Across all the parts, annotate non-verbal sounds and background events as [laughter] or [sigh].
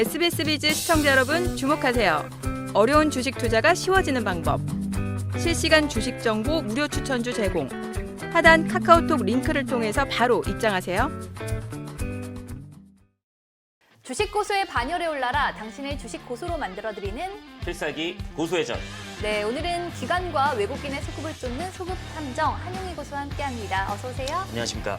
SBS 비즈 시청자 여러분 주목하세요. 어려운 주식 투자가 쉬워지는 방법. 실시간 주식 정보 무료 추천주 제공. 하단 카카오톡 링크를 통해서 바로 입장하세요. 주식 고수의 반열에 올라라 당신을 주식 고수로 만들어드리는 필살기 고수회전. 네 오늘은 기관과 외국인의 소급을 쫓는 소급 탐정 한용희 고수와 함께합니다. 어서 오세요. 안녕하십니까.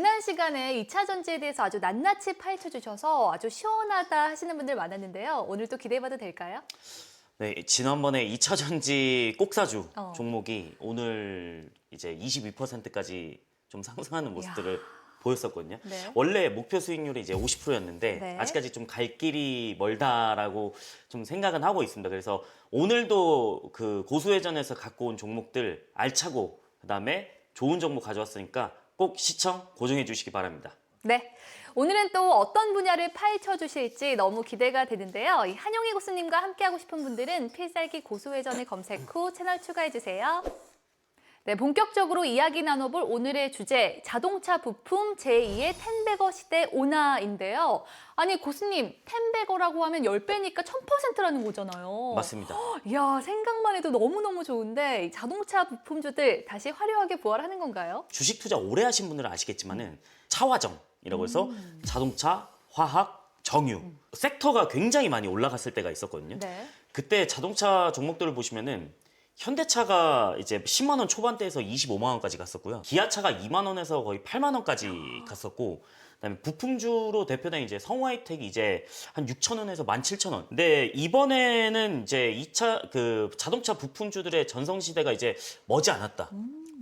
지난 시간에 2차 전지에 대해서 아주 낱낱이 파헤쳐 주셔서 아주 시원하다 하시는 분들 많았는데요. 오늘 또 기대해봐도 될까요? 네, 지난번에 2차 전지 꼭사주 어. 종목이 오늘 이제 22%까지 좀 상승하는 모습들을 보였었거든요. 네. 원래 목표 수익률이 이제 50%였는데 네. 아직까지 좀 갈 길이 멀다라고 좀 생각은 하고 있습니다. 그래서 오늘도 그 고수회전에서 갖고 온 종목들 알차고 그다음에 좋은 정보 가져왔으니까 꼭 시청 고정해 주시기 바랍니다. 네. 오늘은 또 어떤 분야를 파헤쳐 주실지 너무 기대가 되는데요. 이 한용희 고수님과 함께하고 싶은 분들은 필살기 고수회전을 검색 후 채널 추가해 주세요. 네, 본격적으로 이야기 나눠볼 오늘의 주제 자동차 부품 제2의 텐베거 시대 온화인데요. 아니 고수님 텐베거라고 하면 10배니까 1000%라는 거잖아요. 맞습니다. [gasps] 이야 생각만 해도 너무너무 좋은데 이 자동차 부품주들 다시 화려하게 부활하는 건가요? 주식 투자 오래 하신 분들은 아시겠지만은 차화정이라고 해서 자동차, 화학, 정유 섹터가 굉장히 많이 올라갔을 때가 있었거든요. 네. 그때 자동차 종목들을 보시면은 현대차가 이제 10만 원 초반대에서 25만 원까지 갔었고요. 기아차가 2만 원에서 거의 8만 원까지 갔었고 그다음에 부품주로 대표된 이제 성화이텍이 이제 한 6천 원에서 17,000원. 근데 이번에는 이제 2차 그 자동차 부품주들의 전성 시대가 이제 머지 않았다.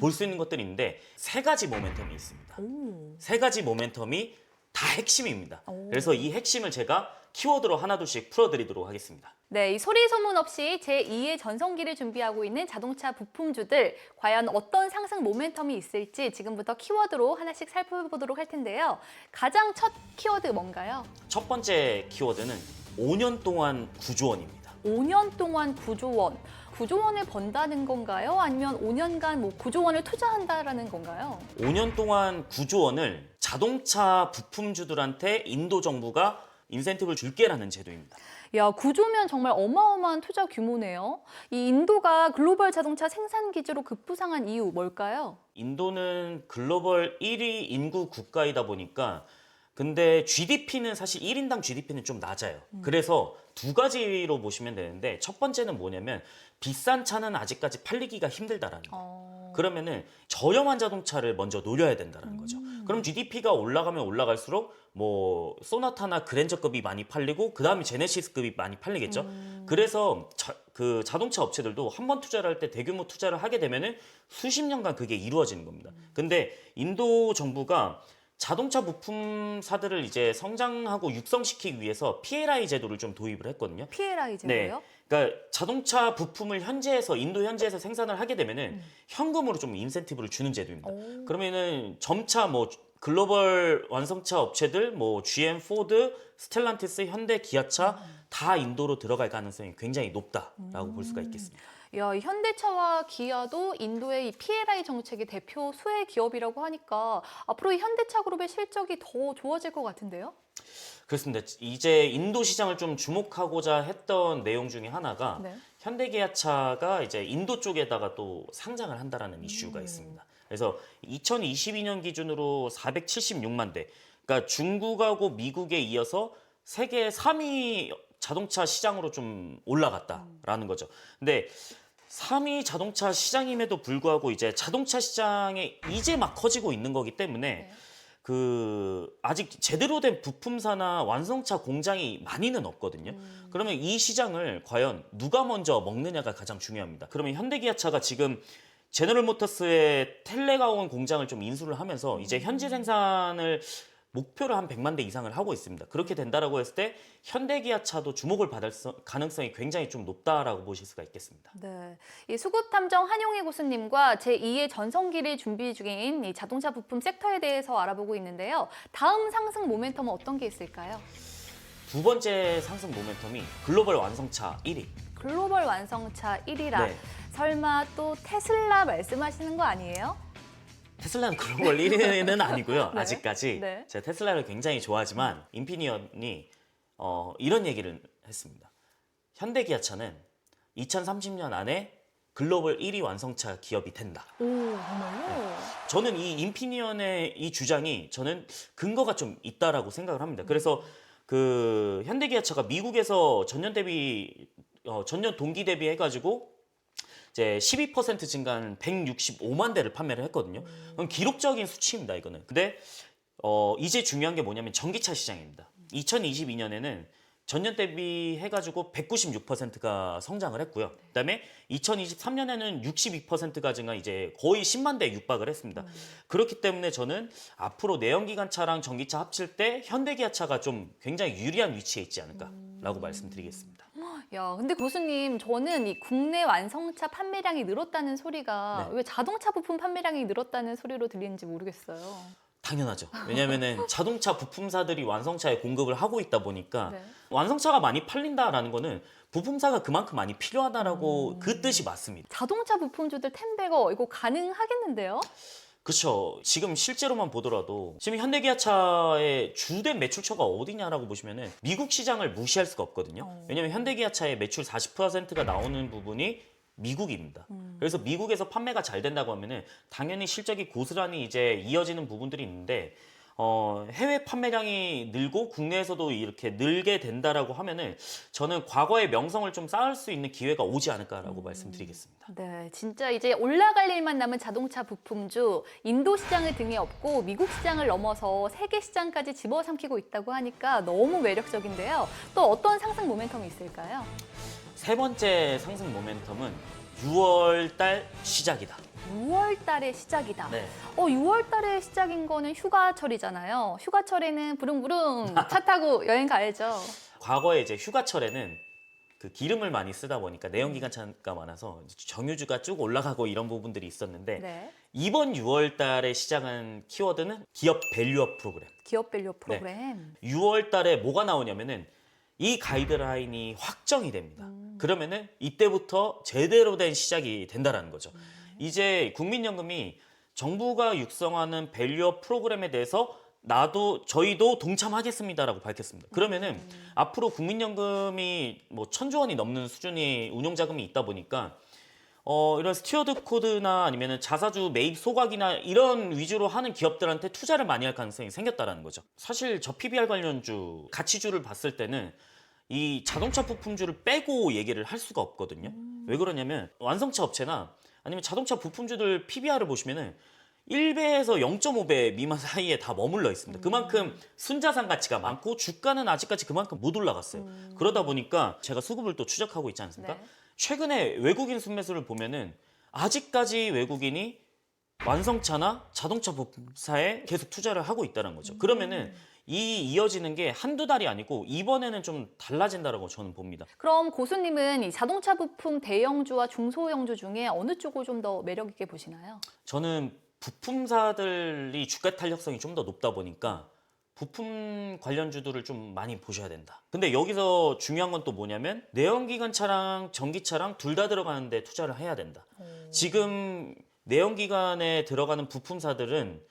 볼 수 있는 것들이 있는데 세 가지 모멘텀이 있습니다. 오. 세 가지 모멘텀이 다 핵심입니다. 오. 그래서 이 핵심을 제가 키워드로 하나둘씩 풀어드리도록 하겠습니다. 네, 이 소리 소문 없이 제2의 전성기를 준비하고 있는 자동차 부품주들 과연 어떤 상승 모멘텀이 있을지 지금부터 키워드로 하나씩 살펴보도록 할 텐데요. 가장 첫 키워드 뭔가요? 첫 번째 키워드는 5년 동안 구조원입니다. 5년 동안 9조 원. 9조 원을 번다는 건가요? 아니면 5년간 뭐 9조 원을 투자한다라는 건가요? 5년 동안 구조원을 자동차 부품주들한테 인도 정부가 인센티브를 줄게라는 제도입니다. 야, 9조면 정말 어마어마한 투자 규모네요. 이 인도가 글로벌 자동차 생산 기지로 급부상한 이유 뭘까요? 인도는 글로벌 1위 인구 국가이다 보니까 근데 GDP는 사실 1인당 GDP는 좀 낮아요. 그래서 두 가지로 보시면 되는데 첫 번째는 뭐냐면 비싼 차는 아직까지 팔리기가 힘들다라는 거예요. 어... 그러면은 저렴한 자동차를 먼저 노려야 된다는 거죠. 그럼 GDP가 올라가면 올라갈수록 뭐 소나타나 그랜저급이 많이 팔리고 그 다음에 제네시스급이 많이 팔리겠죠. 그래서 자, 그 자동차 업체들도 한 번 투자를 할 때 대규모 투자를 하게 되면은 수십 년간 그게 이루어지는 겁니다. 근데 인도 정부가 자동차 부품사들을 이제 성장하고 육성시키기 위해서 PLI 제도를 좀 도입을 했거든요. PLI 제도요? 그러니까 자동차 부품을 현지에서 인도 현지에서 생산을 하게 되면은 현금으로 좀 인센티브를 주는 제도입니다. 오. 그러면은 점차 뭐 글로벌 완성차 업체들 뭐 GM, 포드, 스텔란티스, 현대, 기아차 다 인도로 들어갈 가능성이 굉장히 높다라고 볼 수가 있겠습니다. 현대차와 기아도 인도의 이 PLI 정책의 대표 수혜 기업이라고 하니까 앞으로 이 현대차 그룹의 실적이 더 좋아질 것 같은데요? 그렇습니다. 이제 인도 시장을 좀 주목하고자 했던 내용 중에 하나가 네. 현대기아차가 이제 인도 쪽에다가 또 상장을 한다라는 이슈가 있습니다. 그래서 2022년 기준으로 476만 대, 그러니까 중국하고 미국에 이어서 세계 3위 자동차 시장으로 좀 올라갔다라는 거죠. 근데 3위 자동차 시장임에도 불구하고 이제 자동차 시장에 이제 막 커지고 있는 거기 때문에 네. 그 아직 제대로 된 부품사나 완성차 공장이 많이는 없거든요. 그러면 이 시장을 과연 누가 먼저 먹느냐가 가장 중요합니다. 그러면 현대기아차가 지금 제너럴 모터스의 텔레가온 공장을 좀 인수를 하면서 이제 현지 생산을 목표를 한 100만 대 이상을 하고 있습니다. 그렇게 된다라고 했을 때 현대기아차도 주목을 받을 수- 가능성이 굉장히 좀 높다라고 보실 수가 있겠습니다. 네. 이 수급 탐정 한용희 고수님과 제 2의 전성기를 준비 중인 이 자동차 부품 섹터에 대해서 알아보고 있는데요. 다음 상승 모멘텀은 어떤 게 있을까요? 두 번째 상승 모멘텀이 글로벌 완성차 1위. 글로벌 완성차 1위라. 네. 설마 또 테슬라 말씀하시는 거 아니에요? 테슬라는 글로벌 1위는 아니고요. 네. 아직까지 네. 제가 테슬라를 굉장히 좋아하지만 인피니언이 어, 이런 얘기를 했습니다. 현대 기아차는 2030년 안에 글로벌 1위 완성차 기업이 된다. 오, 정말요? 저는 이 인피니언의 이 주장이 저는 근거가 좀 있다라고 생각을 합니다. 그래서 그 현대기아차가 미국에서 전년 대비 어, 전년 동기 대비 해가지고 이제 12% 증가한 165만 대를 판매를 했거든요. 그럼 기록적인 수치입니다, 이거는. 근데 어, 이제 중요한 게 뭐냐면 전기차 시장입니다. 2022년에는 전년 대비 해가지고 196%가 성장을 했고요. 그다음에 2023년에는 62%가 증가 이제 거의 10만 대 육박을 했습니다. 그렇기 때문에 저는 앞으로 내연기관 차랑 전기차 합칠 때 현대기아 차가 좀 굉장히 유리한 위치에 있지 않을까라고 말씀드리겠습니다. 야, 근데 교수님, 저는 이 국내 완성차 판매량이 늘었다는 소리가 네. 왜 자동차 부품 판매량이 늘었다는 소리로 들리는지 모르겠어요. 당연하죠. 왜냐면은 [laughs] 자동차 부품사들이 완성차에 공급을 하고 있다 보니까 네. 완성차가 많이 팔린다라는 거는 부품사가 그만큼 많이 필요하다라고 그 뜻이 맞습니다. 자동차 부품주들 텐베거 이거 가능하겠는데요? 그렇죠. 지금 실제로만 보더라도 지금 현대기아차의 주된 매출처가 어디냐라고 보시면은 미국 시장을 무시할 수가 없거든요. 어. 왜냐면 현대기아차의 매출 40%가 나오는 부분이 미국입니다. 음. 그래서 미국에서 판매가 잘 된다고 하면은 당연히 실적이 고스란히 이제 이어지는 부분들이 있는데 어, 해외 판매량이 늘고 국내에서도 이렇게 늘게 된다라고 하면은 저는 과거의 명성을 좀 쌓을 수 있는 기회가 오지 않을까라고 말씀드리겠습니다. 네, 진짜 이제 올라갈 일만 남은 자동차 부품주 인도 시장을 등에 업고 미국 시장을 넘어서 세계 시장까지 집어삼키고 있다고 하니까 너무 매력적인데요. 또 어떤 상승 모멘텀이 있을까요? 세 번째 상승 모멘텀은 6월 달 시작이다. 6월 달의 시작이다. 네. 어, 6월 달의 시작인 거는 휴가철이잖아요. 휴가철에는 부릉부릉 [laughs] 차 타고 여행 가야죠. 과거에 이제 휴가철에는 그 기름을 많이 쓰다 보니까 내연기관차가 많아서 정유주가 쭉 올라가고 이런 부분들이 있었는데 네. 이번 6월 달에 시작한 키워드는 기업 밸류업 프로그램. 기업 밸류 프로그램. 6월 달에 뭐가 나오냐면은 이 가이드라인이 확정이 됩니다. 그러면은 이때부터 제대로 된 시작이 된다라는 거죠. 이제 국민연금이 정부가 육성하는 밸류업 프로그램에 대해서 나도 저희도 동참하겠습니다라고 밝혔습니다. 그러면은 앞으로 국민연금이 뭐 천조 원이 넘는 수준의 운용 자금이 있다 보니까 어, 이런 스튜어드 코드나 아니면 자사주 매입 소각이나 이런 위주로 하는 기업들한테 투자를 많이 할 가능성이 생겼다라는 거죠. 사실 저 PBR 관련주, 가치주를 봤을 때는 이 자동차 부품주를 빼고 얘기를 할 수가 없거든요. 왜 그러냐면 완성차 업체나 아니면 자동차 부품주들 PBR을 보시면은 1배에서 0.5배 미만 사이에 다 머물러 있습니다. 그만큼 순자산 가치가 많고 주가는 아직까지 그만큼 못 올라갔어요. 그러다 보니까 제가 수급을 또 추적하고 있지 않습니까? 네. 최근에 외국인 순매수를 보면은 아직까지 외국인이 완성차나 자동차 부품사에 계속 투자를 하고 있다는 거죠. 그러면은 이 이어지는 게 한두 달이 아니고 이번에는 좀 달라진다라고 저는 봅니다. 그럼 고수님은 이 자동차 부품 대형주와 중소형주 중에 어느 쪽을 좀 더 매력 있게 보시나요? 저는 부품사들이 주가 탄력성이 좀 더 높다 보니까 부품 관련주들을 좀 많이 보셔야 된다. 근데 여기서 중요한 건 또 뭐냐면 내연기관차랑 전기차랑 둘 다 들어가는데 투자를 해야 된다. 지금 내연기관에 들어가는 부품사들은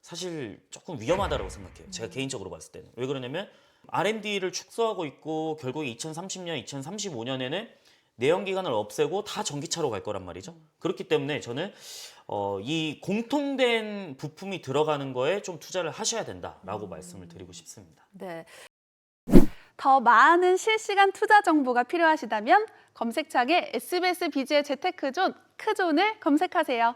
사실 조금 위험하다고 생각해요. 제가 개인적으로 봤을 때는. 왜 그러냐면 R&D를 축소하고 있고 결국에 2030년, 2035년에는 내연기관을 없애고 다 전기차로 갈 거란 말이죠. 그렇기 때문에 저는 어, 이 공통된 부품이 들어가는 거에 좀 투자를 하셔야 된다라고 말씀을 드리고 싶습니다. 네. 더 많은 실시간 투자 정보가 필요하시다면 검색창에 SBS 비즈의 재테크존 크존을 검색하세요.